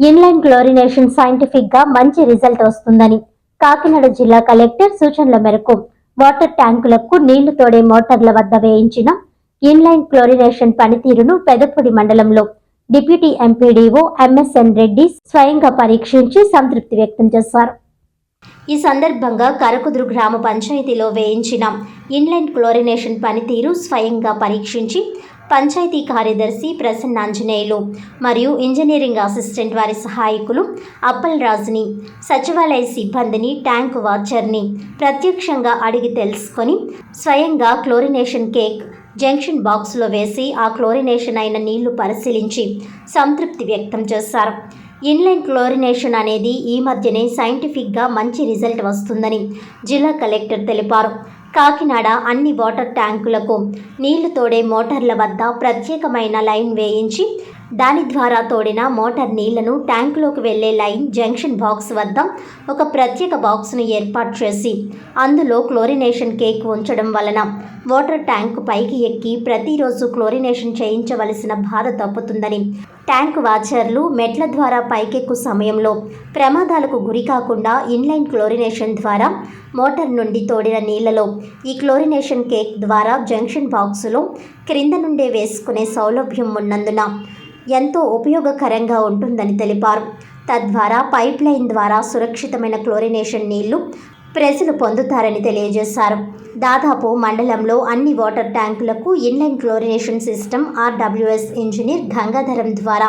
Inline chlorination సైంటిఫిక్గా మంచి result వస్తుందని కాకినాడ జిల్లా కలెక్టర్ సూచనల మేరకు వాటర్ ట్యాంకులకు నీళ్ళు తోడే మోటార్ల వద్ద వేయించిన ఇన్లైన్ క్లోరినేషన్ పనితీరును పెదపూడి మండలంలో డిప్యూటీ ఎంపీడీఓ ఎంఎస్ఎన్ రెడ్డి స్వయంగా పరీక్షించి సంతృప్తి వ్యక్తం చేశారు. ఈ సందర్భంగా కరకుదురు గ్రామ పంచాయతీలో వేయించిన ఇన్లైన్ క్లోరినేషన్ పనితీరు స్వయంగా పరీక్షించి పంచాయతీ కార్యదర్శి ప్రసన్నాంజనేయులు మరియు ఇంజనీరింగ్ అసిస్టెంట్ వారి సహాయకులు అప్పల్ రాజుని సచివాలయ సిబ్బందిని ట్యాంక్ వాచర్ని ప్రత్యక్షంగా అడిగి తెలుసుకొని స్వయంగా క్లోరినేషన్ కేక్ జంక్షన్ బాక్స్లో వేసి ఆ క్లోరినేషన్ అయిన నీళ్ళు పరిశీలించి సంతృప్తి వ్యక్తం చేశారు. ఇన్లైన్ క్లోరినేషన్ అనేది ఈ మధ్యనే సైంటిఫిక్గా మంచి రిజల్ట్ వస్తుందని జిల్లా కలెక్టర్ తెలిపారు. కాకినాడ అన్ని వాటర్ ట్యాంకులకు నీళ్ళు తోడే మోటార్ల వద్ద ప్రత్యేకమైన లైన్ వేయించి దాని ద్వారా తోడిన మోటార్ నీళ్ళను ట్యాంకులోకి వెళ్ళే లైన్ జంక్షన్ బాక్స్ వద్ద ఒక ప్రత్యేక బాక్స్ను ఏర్పాటు చేసి అందులో క్లోరినేషన్ కేక్ ఉంచడం వలన వాటర్ ట్యాంక్ పైకి ఎక్కి ప్రతిరోజు క్లోరినేషన్ చేయించవలసిన బాధ తప్పుతుందని ట్యాంక్ వాచర్లు మెట్ల ద్వారా పైకెక్కు సమయంలో ప్రమాదాలకు గురి కాకుండా ఇన్లైన్ క్లోరినేషన్ ద్వారా మోటార్ నుండి తోడిన నీళ్ళలో ఈ క్లోరినేషన్ కేక్ ద్వారా జంక్షన్ బాక్సులో క్రింద నుండే వేసుకునే సౌలభ్యం ఉన్నందున ఎంతో ఉపయోగకరంగా ఉంటుందని తెలిపారు. తద్వారా పైప్ లైన్ ద్వారా సురక్షితమైన క్లోరినేషన్ నీళ్ళు ప్రజలు పొందుతారని తెలియజేశారు. దాదాపు మండలంలో అన్ని water ట్యాంకులకు inline chlorination system RWS engineer Gangadharam ద్వారా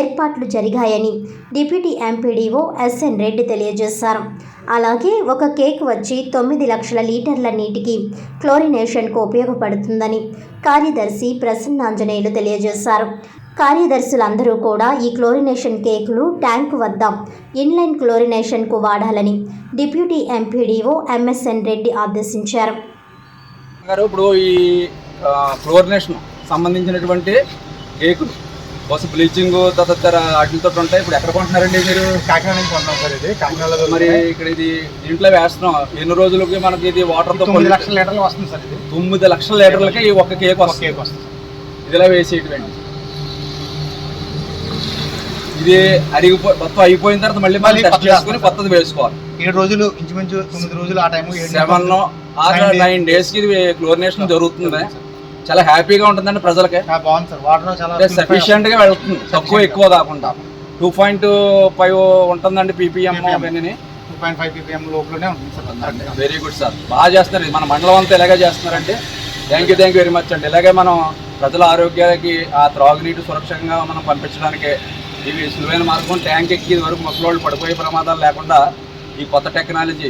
ఏర్పాట్లు జరిగాయని డిప్యూటీ ఎంపీడీఓ ఎస్ఎన్ రెడ్డి తెలియజేశారు. అలాగే ఒక కేక్ వచ్చి తొమ్మిది లక్షల లీటర్ల నీటికి క్లోరినేషన్కు ఉపయోగపడుతుందని కార్యదర్శి ప్రసన్నాంజనేయులు తెలియజేశారు. కార్యదర్శులందరూ కూడా ఈ క్లోరినేషన్ కేకులు ట్యాంకు వద్ద ఇన్లైన్ క్లోరినేషన్కు వాడాలని డిప్యూటీ ఎంపీడీఓ ఎంఎస్ఎన్ రెడ్డి ఆదేశించారు. గారు ఇప్పుడు ఈ క్లోరినేషన్ సంబంధించినటువంటి కేకులు బస్సు బ్లీచింగ్ తదితర వాటితో ఉంటాయి. ఇప్పుడు ఎక్కడ కొంటున్నారండి మీరు? కాకినాడ నుంచి కొన్నాం సార్ ఇది. కాకినాడలో మరి ఇక్కడ ఇది దీంట్లో వేస్తున్నాం. ఎన్ని రోజులకి మనకి ఇది వాటర్తో తొమ్మిది లక్షల లీటర్లు వస్తుంది సార్ ఇది. తొమ్మిది లక్షల లీటర్లకి ఈ ఒక్క కేక్ ఒక వస్తుంది. కేక్ వస్తుంది. ఇదిలా వేసేటువంటి ఇది అరిగిపో మొత్తం అయిపోయిన తర్వాత మళ్ళీ మళ్ళీ టెస్ట్ చేసుకుని. కొత్తది వేసుకోవాలి. ఏడు రోజులు ఇంచుమించు తొమ్మిది రోజులు ఆ టైం సెవెన్ ఆర్. నైన్ డేస్కి ఇది క్లోరినేషన్ జరుగుతుంది. చాలా హ్యాపీగా ఉంటుందండి ప్రజలకి. సఫిషియెంట్గా వెళ్తుంది. తక్కువ ఎక్కువ కాకుండా. టూ పాయింట్ ఫైవ్ ఉంటుందండి పీపీఎం. అవన్నీ టూ పాయింట్ ఫైవ్ పీపీఎం లోపలనే ఉంటుంది సార్. Very good sir. బాగా చేస్తున్నారు. మన మండలం అంతా ఇలాగే చేస్తున్నారంటే thank you thank you very much అండి. ఇలాగే మనం ప్రజల ఆరోగ్యానికి ఆ త్రాగునీటి సురక్షంగా మనం పంపించడానికి ఇవి సులువైన మార్గం. ట్యాంక్ ఎక్కి ఇది వరకు ముసలోళ్ళు పడిపోయే ప్రమాదాలు లేకుండా ఈ కొత్త టెక్నాలజీ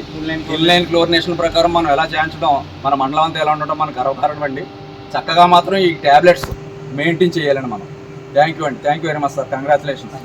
ఇన్లైన్ క్లోరినేషన్ ప్రకారం మనం ఎలా చేయించడం మన మండలం అంతా ఎలా ఉండటం మనకు గర్వకారణం అండి. చక్కగా మాత్రం ఈ ట్యాబ్లెట్స్ మెయింటైన్ చేయాలండి మనం. థ్యాంక్ యూ అండి. Thank you very much sir congratulations